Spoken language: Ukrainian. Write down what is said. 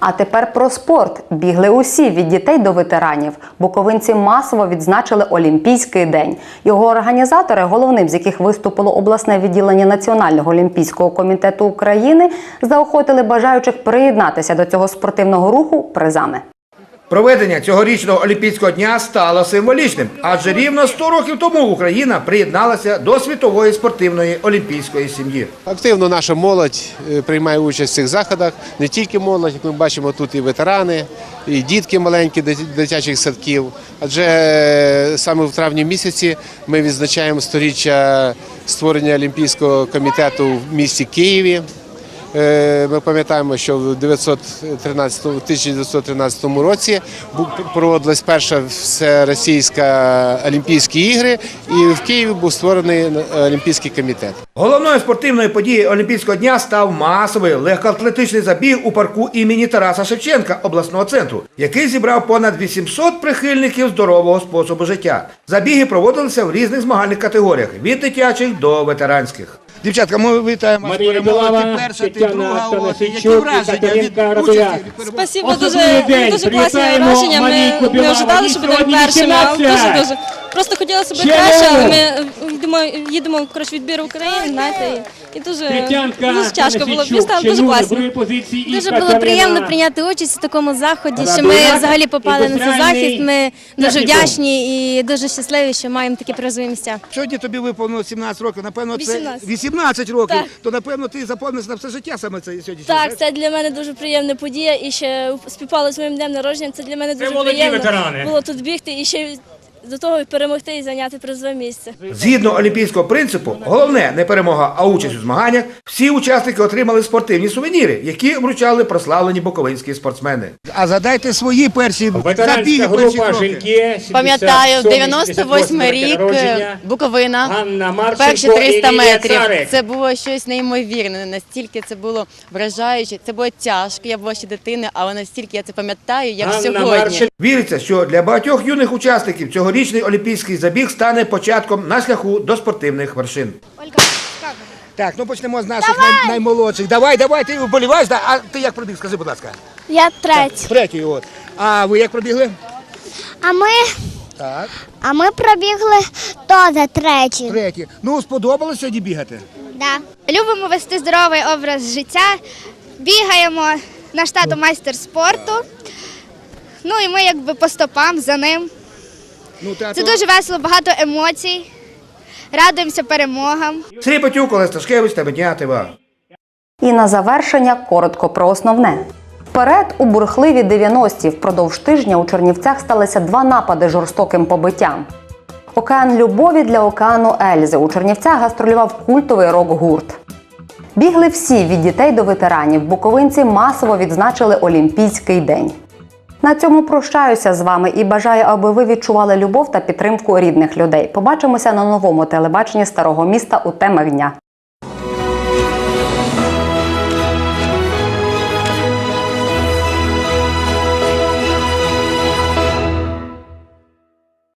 А тепер про спорт. Бігли усі від дітей до ветеранів. Буковинці масово відзначили Олімпійський день. Його організатори, головним з яких виступило обласне відділення Національного олімпійського комітету України, заохотили бажаючих приєднатися до цього спортивного руху призами. Проведення цьогорічного Олімпійського дня стало символічним, адже рівно 100 років тому Україна приєдналася до світової спортивної олімпійської сім'ї. Активно наша молодь е, приймає участь в цих заходах. Не тільки молодь, як ми бачимо, тут і ветерани, і дітки маленькі дитячих садків. Адже е, саме в травні місяці ми відзначаємо сторіччя створення Олімпійського комітету в місті Києві. Е, Ми пам'ятаємо, що в 913, 1913 році проводилась перша всеросійська Олімпійські ігри, і в Києві був створений е, Олімпійський комітет. Головною спортивною подією Олімпійського дня став масовий легкоатлетичний забіг у парку імені Тараса Шевченка обласного центру, який зібрав понад 800 прихильників здорового способу життя. Забіги проводилися в різних змагальних категоріях від дитячих до ветеранських. Дівчатка, ми вітаємо вас Марія. Ти Білава, перша, ти Тетяна друга. От, Які Танасичук і враження від Катеринка участі Радуляк. від перемоги? Спасибо, Особливий дуже, день. дуже класні Привітаємо враження. Ми не Білаву. ожидали, що будемо Сьогодні першими, але 18. дуже дуже. Просто хотілося б краще, але ми е, йдемо, їдемо коротше, відбір України, знаєте, і, і дуже, дуже тяжко було. Дістали дуже класно. позиції і Дуже було приємно прийняти участь у такому заході, що ми взагалі попали на цей захід. Ми дуже вдячні і дуже щасливі, що маємо такі призові місця. Сьогодні тобі виповнилось 17 років. Напевно, це 18. 18 років. Так. То напевно ти запомниш на все життя саме це сьогодні. Так, це для мене дуже приємна подія і ще співпало з моїм днем народження. Це для мене дуже приємно було тут бігти і ще до того перемогти і зайняти призове місце. Згідно олімпійського принципу, головне не перемога, а участь у змаганнях. Всі учасники отримали спортивні сувеніри, які вручали прославлені буковинські спортсмени. А задайте свої перші Ветеранська група жінки. Пам'ятаю, 77-й 98 рік. Буковина, Ганна Марченко перші 300 метрів. Це було щось неймовірне. Настільки це було вражаюче. Це було тяжко. Я була ще дитиною, але настільки я це пам'ятаю, як сьогодні. Марченко. Віриться, що для багатьох юних учасників цьогорічний олімпійський забіг стане початком на шляху до спортивних вершин. Так, ну почнемо з наших най- наймолодших. Давай, давай, ти вболіваєш, да? а ти як пробіг? Скажи, будь ласка. Я третій. Третій, от. А ви як пробігли? А ми, Так. а ми пробігли теж третій. Третій. Ну, сподобалось сьогодні бігати? Да. Любимо вести здоровий образ життя, бігаємо наш тато майстер спорту. Ну і ми якби по стопам за ним. Ну. Це дуже весело, багато емоцій. Радуємося перемогам. Сергій Петюк, Олег Сташкевич та. І на завершення коротко про основне. Вперед у бурхливі 90-ті впродовж тижня у Чернівцях сталися два напади жорстоким побиттям. Океан любові для океану Ельзи. У Чернівцях гастролював культовий рок-гурт. Бігли всі від дітей до ветеранів. Буковинці масово відзначили Олімпійський день. На цьому прощаюся з вами і бажаю, аби ви відчували любов та підтримку рідних людей. Побачимося на новому телебаченні старого міста у темах дня.